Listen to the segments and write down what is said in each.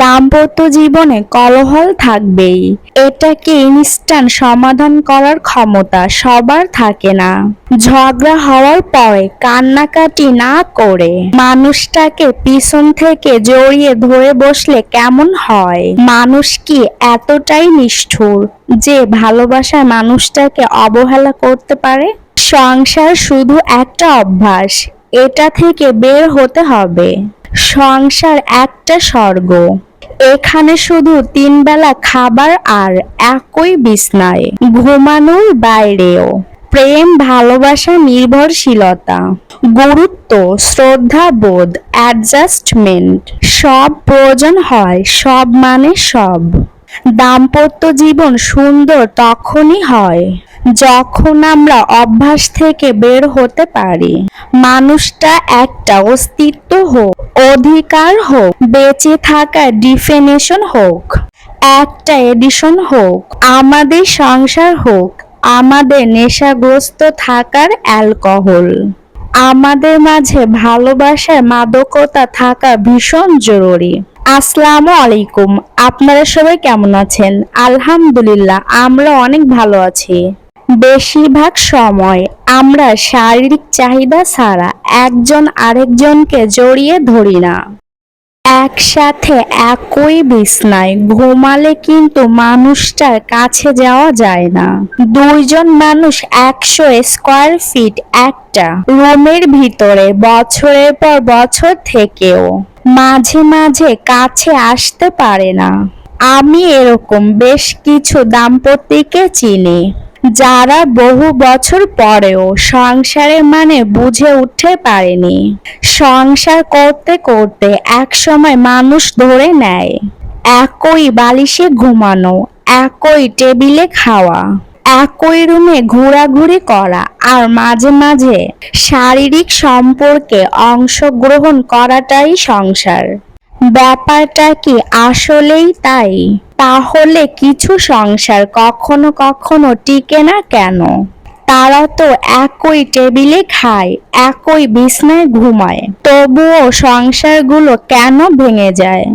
দাম্পত্য জীবনে কলহল থাকবেই। এটাকে ইনস্ট্যান্ট সমাধান করার ক্ষমতা সবার থাকে না। ঝগড়া হওয়ার পরে কান্নাকাটি না করে মানুষটাকে পিছন থেকে জড়িয়ে ধরে বসলে কেমন হয়? মানুষ কি এতটাই নিষ্ঠুর যে ভালোবাসার মানুষটাকে অবহেলা করতে পারে? সংসার শুধু একটা অভ্যাস, এটা থেকে বের হতে হবে। সংসার একটা স্বর্গ। এখানে শুধু তিন বেলা খাবার আর একই বিছনায়। ঘুমানোর বাইরেও। প্রেম, ভালোবাসা, নির্ভরশীলতা। গুরুত্ব, শ্রদ্ধা, বোধ অ্যাডজাস্টমেন্ট সব প্রয়োজন হয়, সব মানে সব। দাম্পত্য জীবন সুন্দর তখনই হয়, যখন আমরা অভ্যাস থেকে বের হতে পারি। মানুষটা একটা অস্তিত্ব হোক, অধিকার হোক, বেঁচে থাকার ডিফিনেশন হোক, একটা এডিশন হোক, আমাদের সংসার হোক, আমাদের নেশাগ্রস্ত থাকার অ্যালকোহল আমাদের মাঝে ভালোবাসার মাদকতা থাকা ভীষণ জরুরি। আসসালামু আলাইকুম, আপনারা সবাই কেমন আছেন? আলহামদুলিল্লাহ, আমরা অনেক ভালো আছি। বেশিরভাগ সময় আমরা শারীরিক চাহিদা ছাড়া একজন আরেকজনকে জড়িয়ে ধরি না। একসাথে একই বিছনায় ঘুমালে কিন্তু মানুষটার কাছে যাওয়া যায় না। দুইজন মানুষ একশো স্কোয়ার ফিট একটা রুমের ভিতরে বছরের পর বছর থেকেও মাঝে মাঝে কাছে আসতে পারে না। আমি এরকম বেশ কিছু দাম্পত্যকে চিনি। যারা বহু বছর পরেও সংসারের মানে বুঝে উঠতে পারেনি। সংসার করতে করতে একসময় মানুষ ধরে নেয়। একই বালিশে ঘুমানো, একই টেবিলে খাওয়া, একই রুমে ঘোরাঘুরি করা আর মাঝে মাঝে শারীরিক সম্পর্কে অংশগ্রহণ করাটাই সংসার। ব্যাপারটা কি আসলেই তাই? তাহলে কিছু সংসার কখনো কখনো টিকে না কেন? তারা তো একই টেবিলে খায়, একই বিছনায় ঘুমায়। তবুও সংসারগুলো কেন ভেঙে যায়?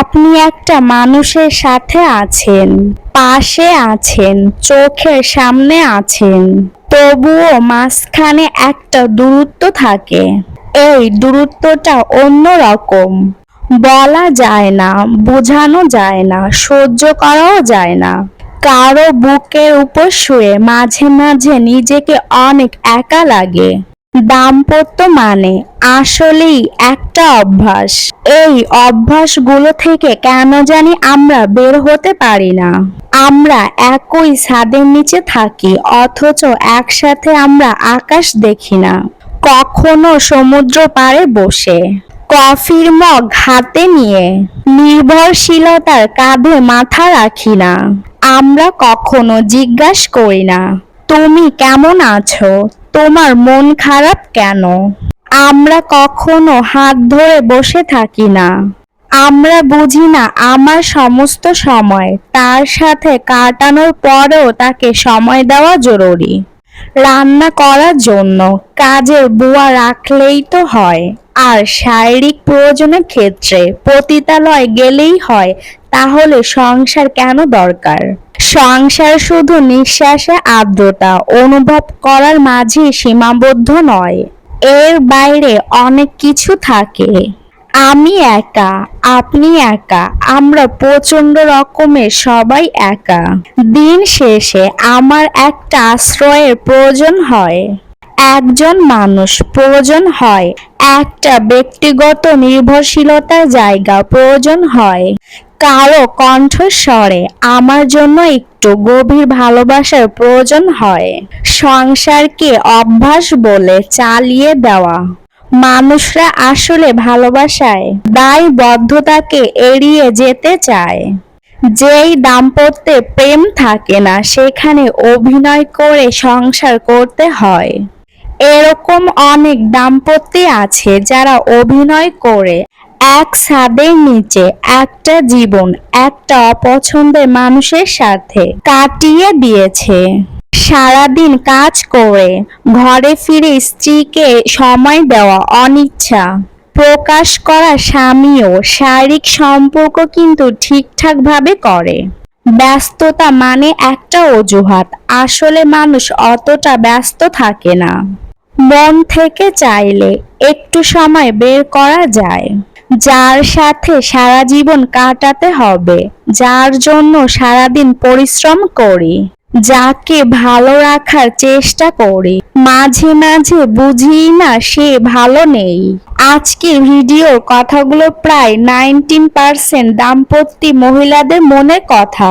আপনি একটা মানুষের সাথে আছেন, পাশে আছেন, চোখের সামনে আছেন। তবুও মাঝখানে একটা দূরত্ব থাকে। এই দূরত্বটা অন্যরকম। বলা যায় না, বোঝানো যায় না, সহ্য করাও যায় না। কারও বুকের উপর শুয়ে মাঝে মাঝে নিজেকে অনেক একা লাগে। দাম্পত্য মানে আসলেই একটা অভ্যাস। এই অভ্যাসগুলো থেকে কেন জানি আমরা বের হতে পারি না। আমরা একই ছাদের নিচে থাকি, অথচ একসাথে আমরা আকাশ দেখি না। কখনো সমুদ্র পাড়ে বসে। কফির মগ হাতে নিয়ে নির্ভরশীলতার কাঁধে মাথা রাখি না। আমরা কখনো জিজ্ঞাস করি না, তুমি কেমন আছো? তোমার মন খারাপ কেন? আমরা কখনো হাত ধরে বসে থাকি না। আমরা বুঝি না আমার সমস্ত সময় তার সাথে কাটানোর পরেও তাকে সময় দেওয়া জরুরি। রান্না করার জন্য কাজের বুয়া রাখলেই তো হয়। আর শারীরিক প্রয়োজনের ক্ষেত্রে পতিতালয় গেলেই হয়, তাহলে সংসার কেন দরকার? সংসার শুধু নিঃশ্বাসে আর্দ্রতা অনুভব করার মাঝেই সীমাবদ্ধ নয়, এর বাইরে অনেক কিছু থাকে। আমি একা, আপনি একা, আমরা প্রচণ্ড রকমের সবাই একা। দিন শেষে আমার একটা আশ্রয়ের প্রয়োজন হয়। একজন মানুষ প্রয়োজন হয়। একটা ব্যক্তিগত নির্ভরশীলতার জায়গা প্রয়োজন হয়। কারও কণ্ঠস্বরে, আমার জন্য একটু গভীর ভালোবাসার প্রয়োজন হয়। সংসারকে অভ্যাস বলে চালিয়ে দেওয়া। মানুষরা আসলে ভালোবাসায়, দায়বদ্ধতাকে এড়িয়ে যেতে চায়। যেই দাম্পত্যে প্রেম থাকে না, সেখানে অভিনয় করে সংসার করতে হয়। এরকম অনেক দাম্পত্যে আছে যারা অভিনয় করে এক ছাদের নিচে, একটা জীবন, একটা অপছন্দের মানুষের সাথে কাটিয়ে দিয়েছে। সারাদিন কাজ করে, ঘরে ফিরে স্ত্রীকে সময় দেওয়া অনিচ্ছা। প্রকাশ করা স্বামীও শারীরিক সম্পর্ক কিন্তু ঠিকঠাকভাবে করে। ব্যস্ততা মানে একটা অজুহাত। আসলে মানুষ অতটা ব্যস্ত থাকে না। মন থেকে চাইলে একটু সময় বের করা যায়। যার সাথে সারা জীবন কাটাতে হবে, যার জন্য সারাদিন পরিশ্রম করি, যাকে ভালো রাখার চেষ্টা করি। মাঝে মাঝে বুঝি না সে ভালো নেই। আজকের ভিডিওর কথাগুলো প্রায় নাইনটিন পার্সেন্ট দাম্পত্য মহিলাদের মনে কথা।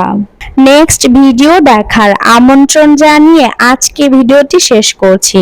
নেক্সট ভিডিও দেখার আমন্ত্রণ জানিয়ে আজকে ভিডিওটি শেষ করছি।